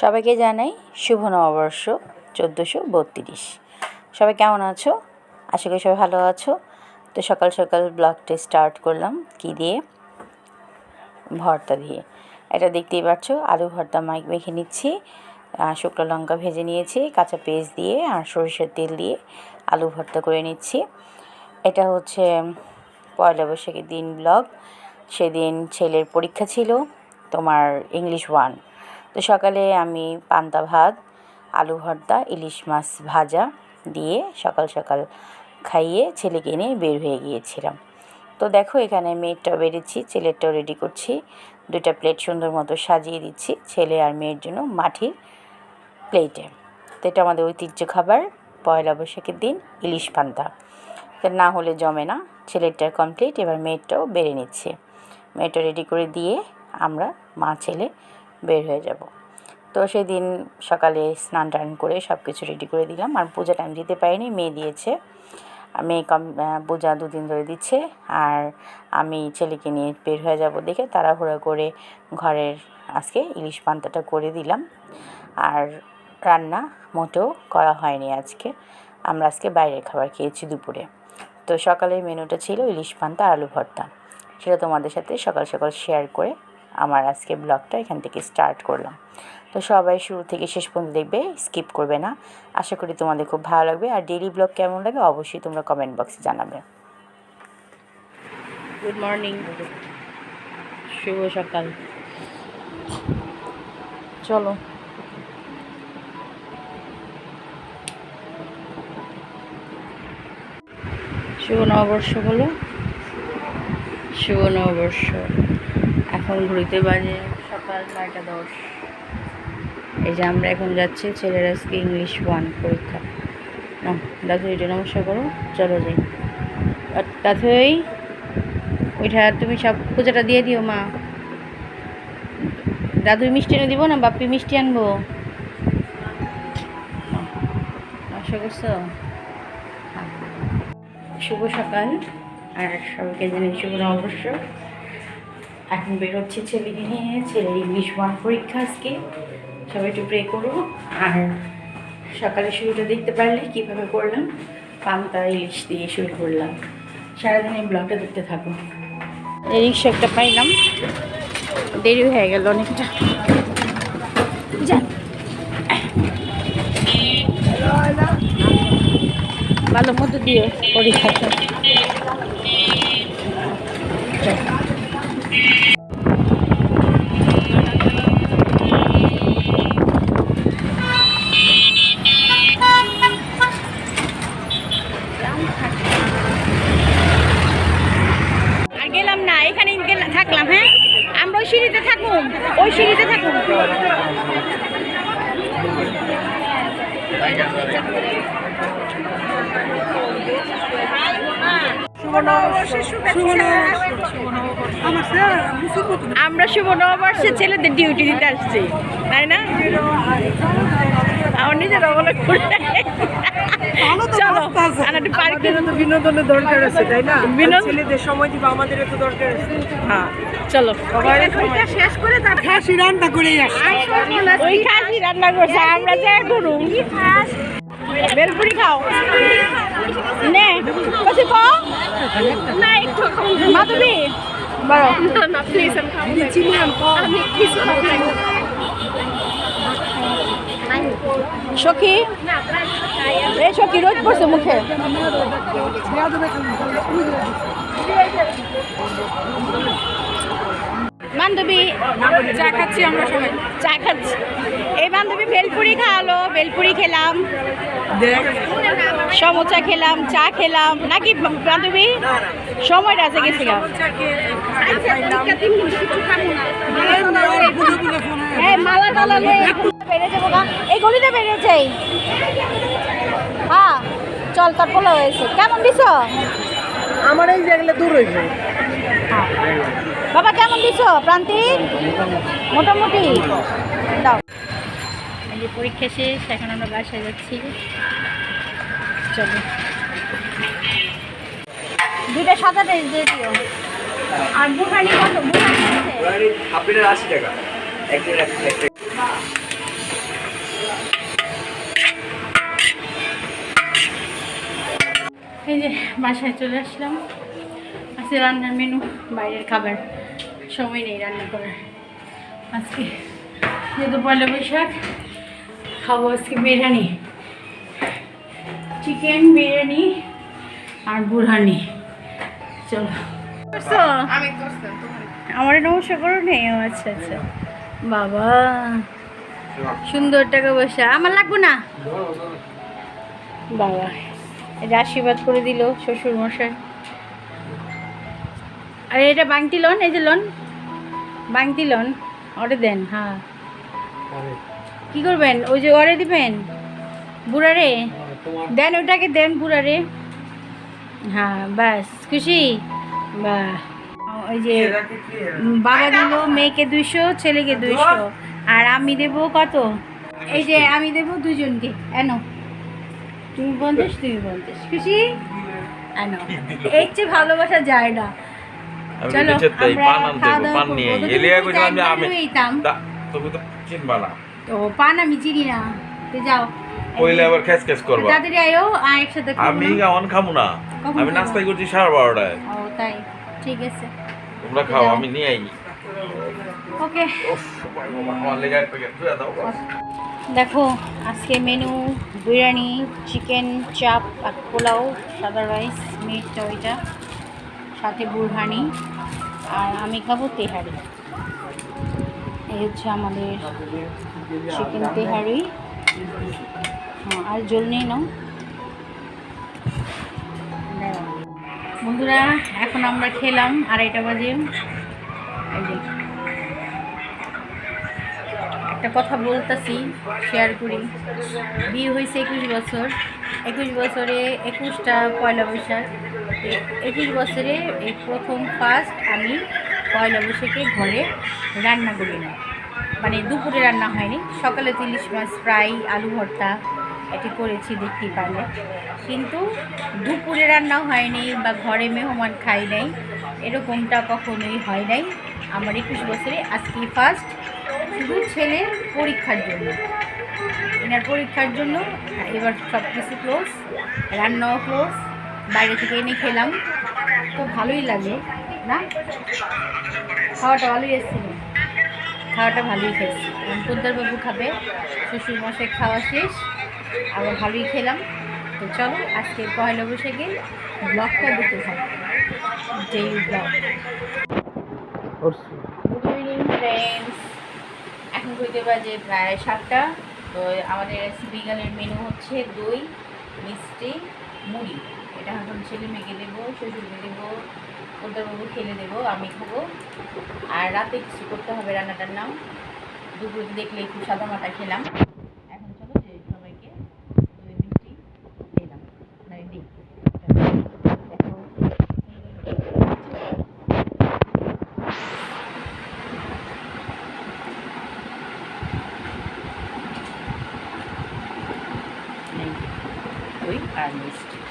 সবাইকে জানাই শুভ নববর্ষ চোদ্দোশো বত্রিশ। সবাই কেমন আছো? আশা করি সবাই ভালো আছো। তো সকাল সকাল ব্লগটা স্টার্ট করলাম কি দিয়ে? ভর্তা দিয়ে। এটা দেখতেই পাচ্ছ, আলু ভর্তা মাইক মেখে নিচ্ছি শুকনো লঙ্কা ভেজে নিয়েছি, কাঁচা পেঁয়াজ দিয়ে আর সরষের তেল দিয়ে আলু ভর্তা করে নিচ্ছি। এটা হচ্ছে পয়লা বৈশাখের দিন ব্লগ। সেদিন ছেলের পরীক্ষা ছিল, তোমার ইংলিশ ওয়ান। তো সকালে আমি পান্তা ভাত, আলু ভর্তা, ইলিশ মাছ ভাজা দিয়ে সকাল সকাল খাইয়ে ছেলেকে নিয়ে বের হয়ে গিয়েছিলাম। তো দেখো এখানে মেয়েরটাও বেড়েছি ছেলেরটাও রেডি করছি। দুটা প্লেট সুন্দর মতো সাজিয়ে দিচ্ছি, ছেলে আর মেয়ের জন্য মাটির প্লেটে তো এটা আমাদের ঐতিহ্য খাবার, পয়লা বৈশাখের দিন ইলিশ পান্তা। না হলে জমে না, ছেলেরটা কমপ্লিট এবার মেয়েরটাও বেড়ে নিচ্ছে। মেয়েটা রেডি করে দিয়ে আমরা মা, ছেলে বের হয়ে যাব। তো সেদিন সকালে স্নান টান করে সব কিছু রেডি করে দিলাম। আর পূজা টাইম দিতে পারিনি, মেয়ে দিয়েছে। মেয়ে কম পূজা দুদিন ধরে দিচ্ছে। আর আমি ছেলেকে নিয়ে বের হয়ে যাব দেখে তাড়াহুড়ো করে ঘরের আজকে ইলিশ পান্তাটা করে দিলাম। আর রান্না মোটেও করা হয়নি আজকে। আমরা আজকে বাইরের খাবার খেয়েছি দুপুরে। তো সকালের মেনুটা ছিল ইলিশ পান্তা, আলু ভর্তা। সেটা তোমাদের সাথে সকাল সকাল শেয়ার করে আমার আজকে ব্লগটা এখান থেকে স্টার্ট করলাম। তো সবাই শুরু থেকে শেষ পর্যন্ত দেখবে স্কিপ করবে না। আশা করি তোমাদের খুব ভালো লাগবে। আর ডেইলি ব্লগ কেমন লাগে অবশ্যই তোমরা কমেন্ট বক্সে জানাবে। গুড মর্নিং শুভ সকাল। চলো। শুভ নববর্ষ বলো। শুভ নববর্ষ। এখন ঘুরিতে বাজে সকাল নয়টা দশ। এই যে আমরা এখন যাচ্ছি ছেলের আজকে ইংলিশ ওয়ান পরীক্ষা। না দাদু এটা নমস্কার করো, চলো যাই। আর দাদুই ওইটা তুমি সব পূজাটা দিয়ে দিও মা। দাদুই মিষ্টি এনে দিব না, বাপ্পি মিষ্টি আনব? নমস্কার করছ। শুভ সকাল, আর সবাইকে জানাই শুভ নববর্ষ। এখন বেরোচ্ছি ছেলেকে নিয়ে। ছেলের ইংলিশ ওয়ান পরীক্ষা আজকে। সবাই একটু প্রে করো। আর সকালে শুরুটা দেখতে পারলে কীভাবে করলাম, পান্তা, ইলিশ দিয়ে শুরু করলাম। সারাদিন এই ব্লগটা দেখতে থাকো। এই রিক্সা একটা পাইলাম। দেরি হয়ে গেল অনেকটা। ভালো মতো দিয়ে পরীক্ষাটা আর গেলাম না এখানে গেলাম থাকলাম হ্যাঁ আমরা ওই সিঁড়িতে থাকুন ওই সিঁড়িতে থাকুন আমরা শুভ নববর্ষে ছেলেদের ডিউটি দিতে আসছি তাই না? আমার নিজের করে। চলো আমাদেরও তো বিনোদনের দরকার আছে তাই না? বিনোদন- ছেলেদের সময় দিব আমাদেরও তো দরকার আছে। হ্যাঁ চলো। শেষ করে তার খাসি রান্না করেই আসি ওই খাসি রান্না করছে আমরা যা করুম বেলপুরি খাও। নে কষি ক না একটু মাধবী বড়। না না প্লিজ আমি খাব। চিনি আম কিছু খাব না। সখী? সখী রোজ পড়ছে মুখে? বান্ধবী চা খাচ্ছি আমরা সবাই। চা খাচ্ছি। এই বান্ধবী বেলপুরি খাওয়ালো বেলপুরি খেলাম। সমোচা খেলাম চা খেলাম। নাকি বান্ধবী? সময়টা আছে গেছি মালা টালা বেড়ে এই গলিতে বেড়েছে। হ্যাঁ চল তোর পোলা হয়েছে কেমন দিছ? আমার এই জায়গাটা দূর হইব বাবা কেমন দিছ? প্রান্তি? মোটামুটি। দাও। পরীক্ষা শেষ এখন আমরা বাসায় যাচ্ছি। চলো। দুইটা সাদা ড্রেস দিয়ে দিও। আর বুহানি কত? আছে আপনার আশি টাকা। একদিন বাসায় চলে আসলাম। আজকে রান্নার মেনু বাইরের খাবার। সময় নেই রান্না করার। আজকে যেহেতু পয়লা বৈশাখ খাব আজকে বিরিয়ানি। চিকেন বিরিয়ানি আর বুরহানি। চলো। আমার নমস্কার করো নেই ও আচ্ছা আচ্ছা। বাবা। সুন্দর টাকা পয়সা। আমার লাগবো না? বাবা। এটা আশীর্বাদ করে দিল শ্বশুর মশাই আর এটা বাংটি লন এই যে লন। বাংটি লন অরে দেন হ্যাঁ। কি করবেন? ওই যে অরে দিবেন? বুড়ারে? দেন ওটাকে দেন বুড়ারে। হ্যাঁ বাস খুশি? বা ওই যে বাবা দিল মেয়েকে দুইশো ছেলেকে দুইশো। আর আমি দেব কত? এই যে আমি দেব দুজনকে এনো। তুমি পঞ্চাশ তুমি পঞ্চাশ খুশি? এর চেয়ে ভালোবাসা যায় না। আমি চলো, তুমি তো চিনবা না। তো পান চিনি না। তো যাও। কইলে আবার খেস খেস করবা। তাড়াতাড়ি আয়ো একসাথে আমি না? অন খামু না। আমি করছি সাড়ে বারোটায়। ও তাই। ঠিক আছে। তোমরা খাও আমি নিয়ে আই। ওকে। আমার লেগে একটা প্যাকেট। দাও। বাস। দেখো, আজকে মেনু বিরিয়ানি চিকেন চাপ আর পোলাও, সাদা রাইস মিট ওইটা, সাথে বুরহানি, আর আমি খাব তেহারি। এই হচ্ছে আমাদের চিকেন তেহারি। হ্যাঁ আর জল নিয়ে নাও। বন্ধুরা, এখন আমরা খেলাম আড়াইটা বাজে। এই একটা কথা বলতেছি শেয়ার করি। বিয়ে হয়েছে একুশ বছর। একুশ বছরে একুশটা পয়লা বৈশাখ। একুশ বছরে এই প্রথম ফার্স্ট আমি পয়লা বৈশাখে ঘরে রান্না করি না। মানে দুপুরে রান্না হয়নি। সকালে ইলিশ মাছ, ফ্রাই, আলু ভর্তা এটি করেছি দেখতেই পারলে। কিন্তু দুপুরে রান্না হয়নি বা ঘরে মেহমান খাই নাই। এরকমটা কখনোই হয় নাই। আমার একুশ বছরে আজকে ফার্স্ট শুধু ছেলের পরীক্ষার জন্য। এনার পরীক্ষার জন্য এবার সব কিছু ক্লোজ রান্নাও ক্লোজ বাইরে থেকে এনে খেলাম। তো ভালোই লাগে না? খাওয়াটা ভালোই এসেছিল। খাওয়াটা ভালোই খেয়েছি। বাবু খাবে, শ্বশুর মশাই খাওয়া শেষ, আবার ভালোই খেলাম। তো চলো আজকে পয়লা বৈশাখে ব্লগটা দেখতে থাকো। Daily blog good evening friends এখন কইতে বাজে প্রায় সাতটা। তো আমাদের বিকালের মেনু হচ্ছে দই, মিষ্টি, মুড়ি। এটা এখন ছেলে মেয়েকে দেবো, শ্বশুরকে দেবো বাবু খেলে দেবো, আমি খাব। আর রাতে কিছু করতে হবে রান্নাটার নাম দুপুরে দেখলে একটু সাদা মাটা খেলাম এখন চলো যে সবাইকে দই মিষ্টি দিলাম মানে দিই দেখো এই দই আর মিষ্টি